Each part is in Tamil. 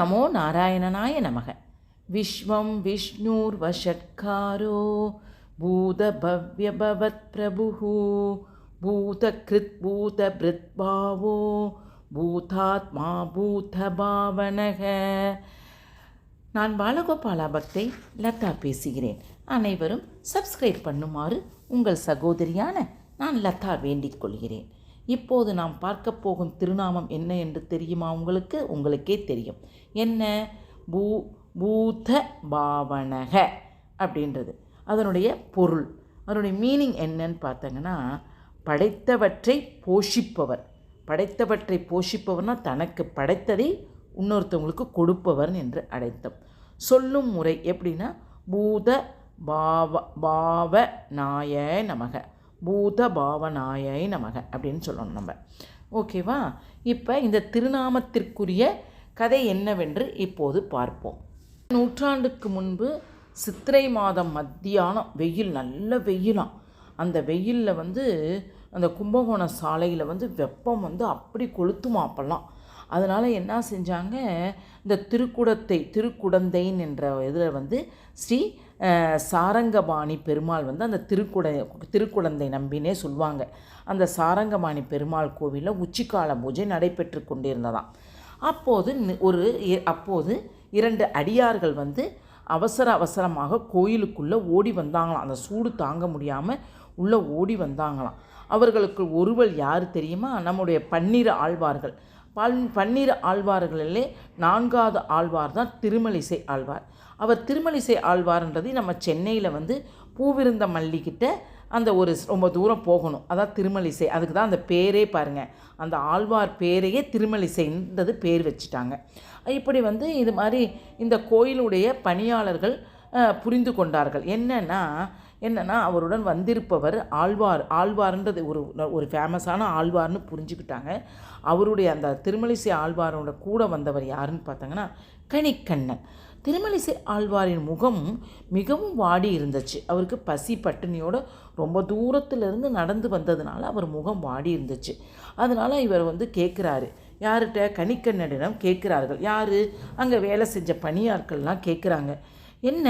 நமோ நாராயணனாய நமக. விஸ்வம் விஷ்ணுர்வஷட்காரோ பூதபவ்யபவத் கிருத் பூதகிருத் பூதபிருத்பாவோ பூதாத்மா பூதபாவனக. நான் பாலகோபாலா பக்தை லதா பேசுகிறேன். அனைவரும் சப்ஸ்கிரைப் பண்ணுமாறு உங்கள் சகோதரியான நான் லதா வேண்டிக் கொள்கிறேன். இப்போது நாம் பார்க்க போகும் திருநாமம் என்ன என்று தெரியுமா உங்களுக்கு? உங்களுக்கே தெரியும். என்ன? பூ பூத பாவனக அப்படின்றது. அதனுடைய பொருள் அதனுடைய மீனிங் என்னன்னு பார்த்தங்கன்னா படைத்தவற்றை போஷிப்பவர். படைத்தவற்றை போஷிப்பவர்னா தனக்கு படைத்ததை இன்னொருத்தவங்களுக்கு கொடுப்பவர் என்று அடைத்தம். சொல்லும் முறை எப்படின்னா பூத பாவ பாவ நாய நமக. பூத பாவனாயை நமக அப்படின்னு சொல்லணும் நம்ம. ஓகேவா இப்போ இந்த திருநாமத்திற்குரிய கதை என்னவென்று இப்போது பார்ப்போம். நூற்றாண்டுக்கு முன்பு சித்திரை மாதம் மத்தியானம் வெயில் நல்ல வெயிலாம் அந்த வெயிலில் வந்து அந்த கும்பகோண சாலையில் வந்து வெப்பம் வந்து அப்படி கொளுத்துமா அப்போல்லாம். அதனால் என்ன செஞ்சாங்க? இந்த திருக்குடத்தை திருக்குடந்தைன் என்ற இதில் வந்து ஸ்ரீ சாரங்கபாணி பெருமாள் வந்து அந்த திருக்குட திருக்குடந்தை நம்பினே சொல்லுவாங்க அந்த சாரங்கபாணி பெருமாள் கோவிலில் உச்சிக்கால பூஜை நடைபெற்று கொண்டிருந்ததாம். அப்போது ஒரு அப்போது இரண்டு அடியார்கள் வந்து அவசர அவசரமாக கோயிலுக்குள்ளே ஓடி வந்தாங்களாம். அந்த சூடு தாங்க முடியாமல் உள்ளே ஓடி வந்தாங்களாம். அவர்களுக்கு ஒருவள் யார் தெரியுமா? நம்முடைய பன்னிரு ஆழ்வார்கள். பல் பன்னிரு ஆழ்வார்களிலே நான்காவது ஆழ்வார் தான் திருமலிசை ஆழ்வார். அவர் திருமலிசை ஆழ்வார்ன்றது நம்ம சென்னையில் வந்து பூவிருந்த மல்லிக்கிட்ட அந்த ஒரு ரொம்ப தூரம் போகணும். அதான் திருமலிசை. அதுக்கு தான் அந்த பேரே பாருங்கள் அந்த ஆழ்வார் பேரையே திருமலிசைன்றது பேர் வச்சுட்டாங்க. இப்படி வந்து இது மாதிரி இந்த கோயிலுடைய பணியாளர்கள் புரிந்து கொண்டார்கள். என்னன்னா என்னென்னா அவருடன் வந்திருப்பவர் ஆழ்வார் ஆழ்வார்ன்றது ஒரு ஒரு ஃபேமஸான ஆழ்வார்னு புரிஞ்சுக்கிட்டாங்க. அவருடைய அந்த திருமலிசை ஆழ்வாரோட கூட வந்தவர் யாருன்னு பார்த்தாங்கன்னா கணிக்கண்ணன். திருமலிசை ஆழ்வாரின் முகம் மிகவும் வாடி இருந்துச்சு. அவருக்கு பசி பட்டினியோட ரொம்ப தூரத்துலேருந்து நடந்து வந்ததுனால அவர் முகம் வாடி இருந்துச்சு. அதனால் இவர் வந்து கேட்குறாரு யார்கிட்ட கணிக்கண்ணனிடம் கேட்குறார்கள் யார்? அங்கே வேலை செஞ்ச பணியாட்கள்லாம் கேட்குறாங்க என்ன?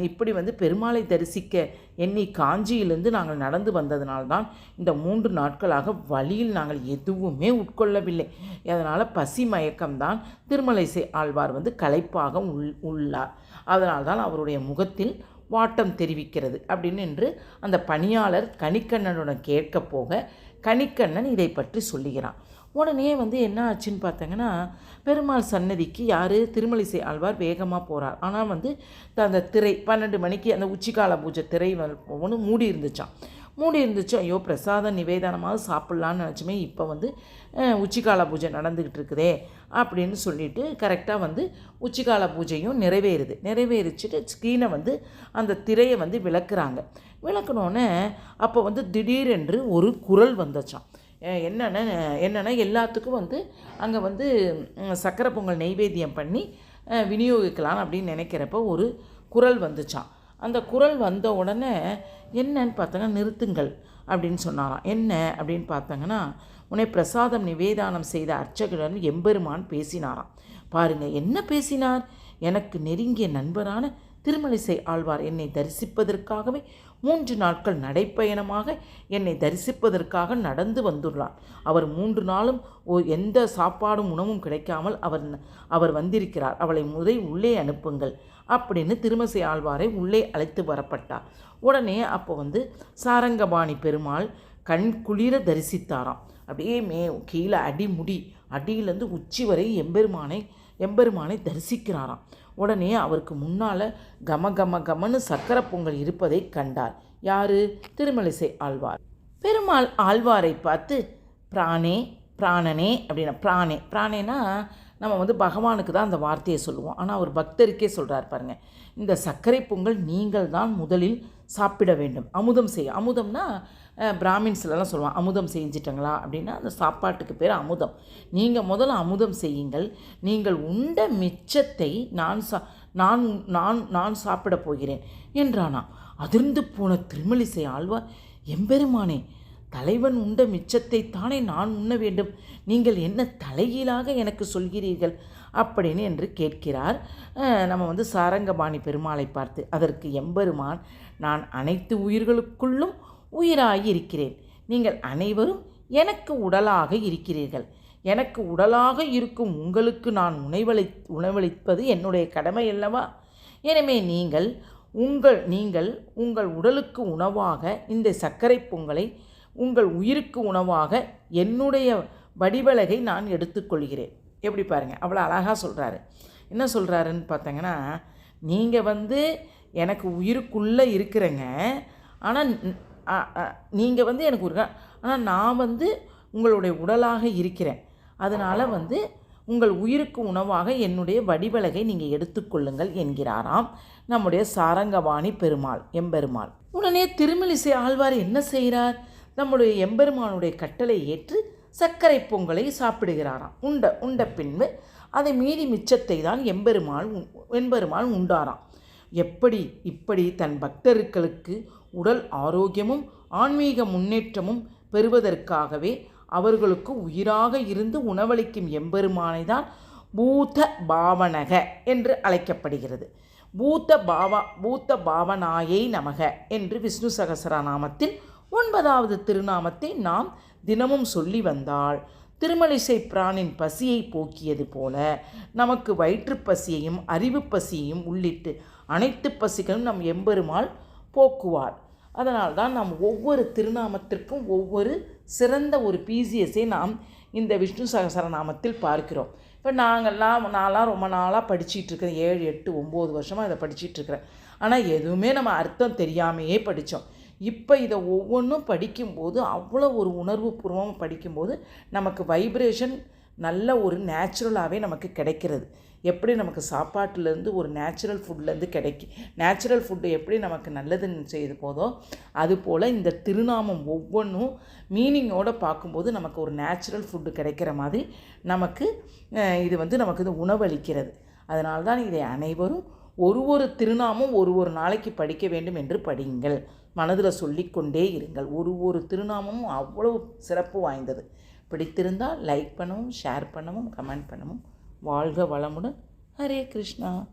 இப்படி வந்து பெருமாளை தரிசிக்க எண்ணி காஞ்சியிலிருந்து நாங்கள் நடந்து வந்ததினால்தான் இந்த மூன்று நாட்களாக வழியில் நாங்கள் எதுவுமே உட்கொள்ளவில்லை. அதனால் பசி மயக்கம்தான் திருமலை ஆழ்வார் வந்து களைப்பாக உள் உள்ளார். அதனால்தான் அவருடைய முகத்தில் வாட்டம் தெரிவிக்கிறது அப்படின்னு என்று அந்த பணியாளர் கணிக்கண்ணனுடன் கேட்க போக கணிக்கண்ணன் இதை பற்றி சொல்லுகிறான். உடனே வந்து என்ன ஆச்சுன்னு பார்த்தீங்கன்னா பெருமாள் சன்னதிக்கு யார்? திருமலிசை ஆழ்வார் வேகமாக போகிறார் ஆனால் வந்து த- அந்த திரை பன்னெண்டு மணிக்கு அந்த உச்சிக்கால பூஜை திரை ஒன்று மூடி இருந்துச்சான் மூடி இருந்துச்சு ஐயோ பிரசாதம் நிவேதனமாக சாப்பிட்லான்னு நினச்சுமே இப்போ வந்து உச்சிக்கால பூஜை நடந்துக்கிட்டு இருக்குதே அப்படின்னு சொல்லிட்டு கரெக்டாக வந்து உச்சிக்கால பூஜையும் நிறைவேறுது. நிறைவேறிச்சிட்டு ஸ்க்ரீனை வந்து அந்த திரையை வந்து விளக்குறாங்க. விளக்குனோடனே அப்போ வந்து திடீரென்று ஒரு குரல் வந்துச்சான் என்னென்ன என்னென்னா எல்லாத்துக்கும் வந்து அங்கே வந்து சக்கரை பொங்கல் நெய்வேத்தியம் பண்ணி விநியோகிக்கலாம் அப்படின்னு நினைக்கிறப்ப ஒரு குரல் வந்துச்சான் அந்த குரல் வந்த உடனே என்னன்னு பார்த்தோங்கன்னா நிறுத்துங்கள் அப்படின்னு சொன்னாராம். என்ன அப்படின்னு பார்த்தாங்கன்னா உன்னை பிரசாதம் நிவேதானம் செய்த அர்ச்சகருடன் எம்பெருமான் பேசினாராம். பாருங்க என்ன பேசினார்? எனக்கு நெருங்கிய நண்பரான திருமலிசை ஆழ்வார் என்னை தரிசிப்பதற்காகவே மூன்று நாட்கள் நடைப்பயணமாக என்னை தரிசிப்பதற்காக நடந்து வந்துள்ளார். அவர் மூன்று நாளும் ஓ எந்த சாப்பாடும் உணவும் கிடைக்காமல் அவர் அவர் வந்திருக்கிறார். அவளை முறை உள்ளே அனுப்புங்கள் அப்படின்னு திருமசை ஆழ்வாரை உள்ளே அழைத்து வரப்பட்டார். உடனே அப்போ வந்து சாரங்கபாணி பெருமாள் கண் குளிர தரிசித்தாராம். அப்படியே மே கீழே அடிமுடி அடியிலேருந்து உச்சி வரை எம்பெருமானை எம்பெருமானை தரிசிக்கிறாராம். உடனே அவருக்கு முன்னால் கம கம கமன்னு சக்கரை பொங்கல் இருப்பதை கண்டார். யாரு? திருமலிசை ஆழ்வார். பெருமாள் ஆழ்வாரை பார்த்து பிராணே பிராணனே அப்படின்னா பிராணே பிராணேனா? நம்ம வந்து பகவானுக்கு தான் அந்த வார்த்தையை சொல்லுவோம். ஆனால் அவர் பக்தருக்கே சொல்கிறார் பாருங்கள் இந்த சர்க்கரை பொங்கல் நீங்கள் தான் முதலில் சாப்பிட வேண்டும். அமுதம் செய்ய அமுதம்னா பிராமின்ஸ்லலாம் சொல்லுவாங்க. அமுதம் செஞ்சிட்டங்களா? அப்படின்னா அந்த சாப்பாட்டுக்கு பேர் அமுதம். நீங்கள் முதல்ல அமுதம் செய்யுங்கள். நீங்கள் உண்ட மிச்சத்தை நான் சா நான் நான் நான் சாப்பிட போகிறேன் என்றானா. அதிர்ந்து போன திருமலிசை ஆழ்வார் எம்பெருமானே தலைவன் உண்ட மிச்சத்தை தானே நான் உண்ண வேண்டும். நீங்கள் என்ன தலைகீழாக எனக்கு சொல்கிறீர்கள்? அப்படின்னு என்று கேட்கிறார். நம்ம வந்து சாரங்கபாணி பெருமாளை பார்த்து அதற்கு எம்பெருமான் நான் அனைத்து உயிர்களுக்குள்ளும் உயிராகி இருக்கிறேன் நீங்கள் அனைவரும் எனக்கு உடலாக இருக்கிறீர்கள். எனக்கு உடலாக இருக்கும் உங்களுக்கு நான் உணவளி உணவளிப்பது என்னுடைய கடமை அல்லவா எனவே நீங்கள் உங்கள் நீங்கள் உங்கள் உடலுக்கு உணவாக இந்த சர்க்கரை பொங்கலை உங்கள் உயிருக்கு உணவாக என்னுடைய வடிவலகை நான் எடுத்துக்கொள்கிறேன். எப்படி பாருங்கள் அவ்வளோ அழகாக சொல்கிறாரு என்ன சொல்கிறாருன்னு பார்த்தீங்கன்னா நீங்கள் வந்து எனக்கு உயிருக்குள்ளே இருக்கிறேங்க. ஆனால் நீங்கள் வந்து எனக்கு ஒரு ஆனால் நான் வந்து உங்களுடைய உடலாக இருக்கிறேன். அதனால் வந்து உங்கள் உயிருக்கு உணவாக என்னுடைய வடிவலகை நீங்கள் எடுத்துக்கொள்ளுங்கள் என்கிறாராம் நம்முடைய சாரங்கவாணி பெருமாள் எம்பெருமாள். உடனே திருமலிசை ஆழ்வார் என்ன செய்கிறார்? நம்முடைய எம்பெருமானுடைய கட்டளை ஏற்று சர்க்கரை பொங்கலை சாப்பிடுகிறாராம். உண்ட உண்ட பின்பு அதை மீதி மிச்சத்தை தான் எம்பெருமாள் எம்பெருமாள் உண்டாராம். எப்படி இப்படி தன் பக்தர்களுக்கு உடல் ஆரோக்கியமும் ஆன்மீக முன்னேற்றமும் பெறுவதற்காகவே அவர்களுக்கு உயிராக இருந்து உணவளிக்கும் எம்பெருமானை தான் பூத பாவனக என்று அழைக்கப்படுகிறது. பூத்த பாவா பூத்த பாவனாயை நமக என்று விஷ்ணு சகசரநாமத்தில் ஒன்பதாவது திருநாமத்தை நாம் தினமும் சொல்லி வந்தால் திருமலிசை பிராணின் பசியை போக்கியது போல நமக்கு வயிற்று பசியையும் அறிவு பசியையும் உள்ளிட்டு அனைத்து பசிகளும் நம் எம்பெருமாள் போக்குவார். அதனால்தான் நாம் ஒவ்வொரு திருநாமத்திற்கும் ஒவ்வொரு சிறந்த ஒரு பிசிஎஸை நாம் இந்த விஷ்ணு சகசரநாமத்தில் பார்க்கிறோம். இப்போ நாங்கள்லாம் நான்லாம் ரொம்ப நாளாக படிச்சிட்டு இருக்கிறேன். ஏழு எட்டு ஒம்பது வருஷமாக இதை படிச்சிட்டு இருக்கிறேன். ஆனால் எதுவுமே நம்ம அர்த்தம் தெரியாமையே படித்தோம். இப்போ இதை ஒவ்வொன்றும் படிக்கும்போது அவ்வளோ ஒரு உணர்வு பூர்வமாக படிக்கும்போது நமக்கு வைப்ரேஷன் நல்ல ஒரு நேச்சுரலாகவே நமக்கு கிடைக்கிறது. எப்படி நமக்கு சாப்பாட்டிலேருந்து ஒரு நேச்சுரல் ஃபுட்லேருந்து கிடைக்கும்? நேச்சுரல் ஃபுட்டு எப்படி நமக்கு நல்லதுன்னு செய்து போதோ அதுபோல் இந்த திருநாமம் ஒவ்வொன்றும் மீனிங்கோடு பார்க்கும்போது நமக்கு ஒரு நேச்சுரல் ஃபுட்டு கிடைக்கிற மாதிரி நமக்கு இது வந்து நமக்கு இது உணவளிக்கிறது. அதனால தான் இதை அனைவரும் ஒரு ஒரு திருநாமும் ஒரு ஒரு நாளைக்கு படிக்க வேண்டும் என்று படியுங்கள். மனதில் சொல்லிக்கொண்டே இருங்கள். ஒரு ஒரு திருநாமமும் அவ்வளவு சிறப்பு வாய்ந்தது. பிடித்திருந்தால் லைக் பண்ணவும் ஷேர் பண்ணவும் கமெண்ட் பண்ணவும். வாழ்க வளமுடன். ஹரே கிருஷ்ணா.